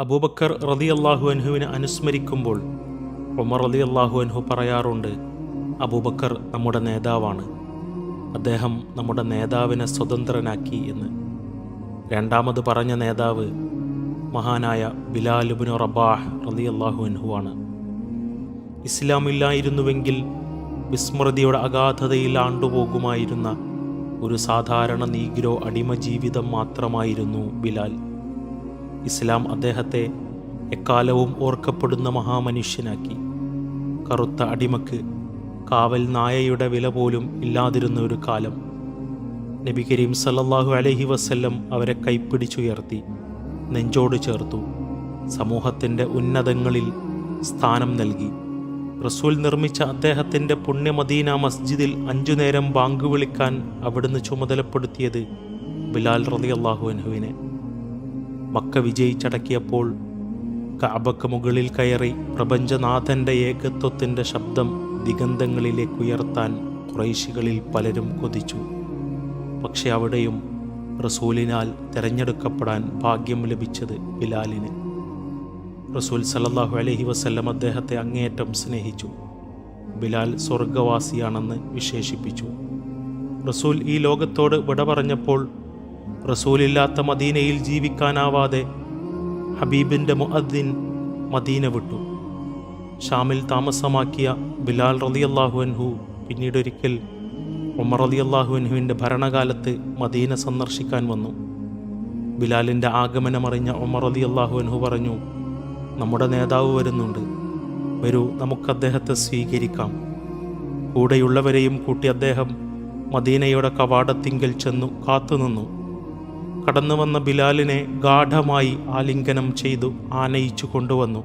അബൂബക്കർ റതി അള്ളാഹു അൻഹുവിനെ അനുസ്മരിക്കുമ്പോൾ ഉമർ റതി അള്ളാഹു അൻഹു പറയാറുണ്ട് അബൂബക്കർ നമ്മുടെ നേതാവാണ്. അദ്ദേഹം നമ്മുടെ നേതാവിനെ സ്വതന്ത്രനാക്കി എന്ന്. രണ്ടാമത് പറഞ്ഞ നേതാവ് മഹാനായ ബിലാലുബിന് റബാഹ് റതി അള്ളാഹു അൻഹുവാണ് ഇസ്ലാമില്ലായിരുന്നുവെങ്കിൽ വിസ്മൃതിയുടെ അഗാധതയിൽ ആണ്ടുപോകുമായിരുന്ന ഒരു സാധാരണ നീഗ്രോ അടിമ ജീവിതം മാത്രമായിരുന്നു ബിലാൽ. ഇസ്ലാം അദ്ദേഹത്തെ എക്കാലവും ഓർക്കപ്പെടുന്ന മഹാമനുഷ്യനാക്കി. കറുത്ത അടിമക്ക് കാവൽ നായയുടെ വില പോലും ഇല്ലാതിരുന്ന ഒരു കാലം. നബി കരീം സല്ലാഹു അലഹി വസ്ല്ലം അവരെ കൈപ്പിടിച്ചുയർത്തി നെഞ്ചോട് ചേർത്തു സമൂഹത്തിന്റെ ഉന്നതങ്ങളിൽ സ്ഥാനം നൽകി. റസൂൽ നിർമ്മിച്ച അദ്ദേഹത്തിന്റെ പുണ്യമദീന മസ്ജിദിൽ അഞ്ചു നേരം ബാങ്ക് വിളിക്കാൻ അവിടുന്ന് ചുമതലപ്പെടുത്തിയത് ബിലാൽ റതി അള്ളാഹു അൻഹുവിനെ. മക്ക വിജയിച്ചടക്കിയപ്പോൾ കാബക്ക് മുകളിൽ കയറി പ്രപഞ്ചനാഥന്റെ ഏകത്വത്തിന്റെ ശബ്ദം ദിഗന്ധങ്ങളിലേക്ക് ഉയർത്താൻ കുറൈശികളിൽ പലരും കൊതിച്ചു. പക്ഷെ അവിടെയും റസൂലിനാൽ തിരഞ്ഞെടുക്കപ്പെടാൻ ഭാഗ്യം ലഭിച്ചത് ബിലാലിന്. റസൂൽ സല്ലല്ലാഹു അലഹി വസ്ല്ലം അദ്ദേഹത്തെ അങ്ങേയറ്റം സ്നേഹിച്ചു. ബിലാൽ സ്വർഗവാസിയാണെന്ന് വിശേഷിപ്പിച്ചു. റസൂൽ ഈ ലോകത്തോട് വിട പറഞ്ഞപ്പോൾ റസൂലില്ലാത്ത മദീനയിൽ ജീവിക്കാനാവാതെ ഹബീബിന്റെ മുഅദ്ദിൻ മദീന വിട്ടു. ഷാമിൽ താമസമാക്കിയ ബിലാൽ റളിയല്ലാഹു അൻഹു പിന്നീടൊരിക്കൽ ഉമർ റളിയല്ലാഹു അൻഹുവിന്റെ ഭരണകാലത്ത് മദീന സന്ദർശിക്കാൻ വന്നു. ബിലാലിന്റെ ആഗമനമറിഞ്ഞ ഉമർ റളിയല്ലാഹു അൻഹു പറഞ്ഞു നമ്മുടെ നേതാവ് വരുന്നുണ്ട്. വരൂ നമുക്ക് അദ്ദേഹത്തെ സ്വീകരിക്കാം. കൂടെയുള്ളവരെയും കൂട്ടി അദ്ദേഹം മദീനയുടെ കവാടത്തിങ്കൽ ചെന്നു കാത്തുനിന്നു. കടന്നു വന്ന ബിലാലിനെ ഗാഠമായി ആലിംഗനം ചെയ്തു ആനയിച്ചു കൊണ്ടുവന്നു.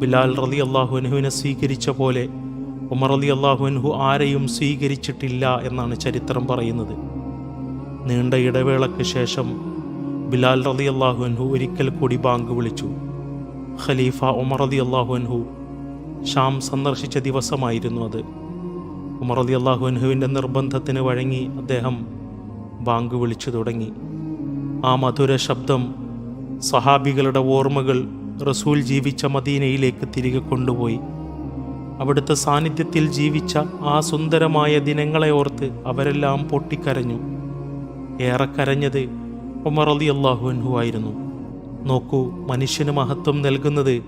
ബിലാൽ റലി അള്ളാഹുനഹുവിനെ സ്വീകരിച്ച പോലെ ഉമർ അലി അള്ളാഹുനഹു ആരെയും സ്വീകരിച്ചിട്ടില്ല എന്നാണ് ചരിത്രം പറയുന്നത്. നീണ്ട ഇടവേളയ്ക്ക് ശേഷം ബിലാൽ റലി അള്ളാഹുനഹു ഒരിക്കൽ കൂടി ബാങ്ക് വിളിച്ചു. ഖലീഫ ഉമർ അലി അള്ളാഹുനഹു ഷാം സന്ദർശിച്ച ദിവസമായിരുന്നു അത്. ഉമർ അലി അള്ളാഹുനഹുവിന്റെ നിർബന്ധത്തിന് വഴങ്ങി അദ്ദേഹം ബാങ്ക് വിളിച്ചു തുടങ്ങി. ആ മധുര ശബ്ദം സഹാബികളുടെ ഓർമ്മകൾ റസൂൽ ജീവിച്ച മദീനയിലേക്ക് തിരികെ കൊണ്ടുപോയി. അവിടുത്തെ സാന്നിധ്യത്തിൽ ജീവിച്ച ആ സുന്ദരമായ ദിനങ്ങളെ ഓർത്ത് അവരെല്ലാം പൊട്ടിക്കരഞ്ഞു. ഏറെ കരഞ്ഞത് ഉമർ അലി അള്ളാഹുഅൻഹു ആയിരുന്നു. നോക്കൂ മനുഷ്യന് മഹത്വം നൽകുന്നത്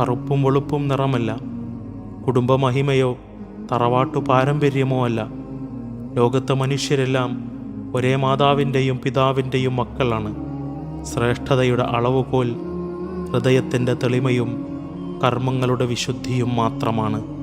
കറുപ്പും വെളുപ്പും നിറമല്ല. കുടുംബമഹിമയോ തറവാട്ടു പാരമ്പര്യമോ അല്ല. ലോകത്തെ മനുഷ്യരെല്ലാം ഒരേ മാതാവിന്റെയും പിതാവിന്റെയും മക്കളാണ്. ശ്രേഷ്ഠതയുടെ അളവുകോൽ ഹൃദയത്തിന്റെ തെളിമയും കർമ്മങ്ങളുടെ വിശുദ്ധിയും മാത്രമാണ്.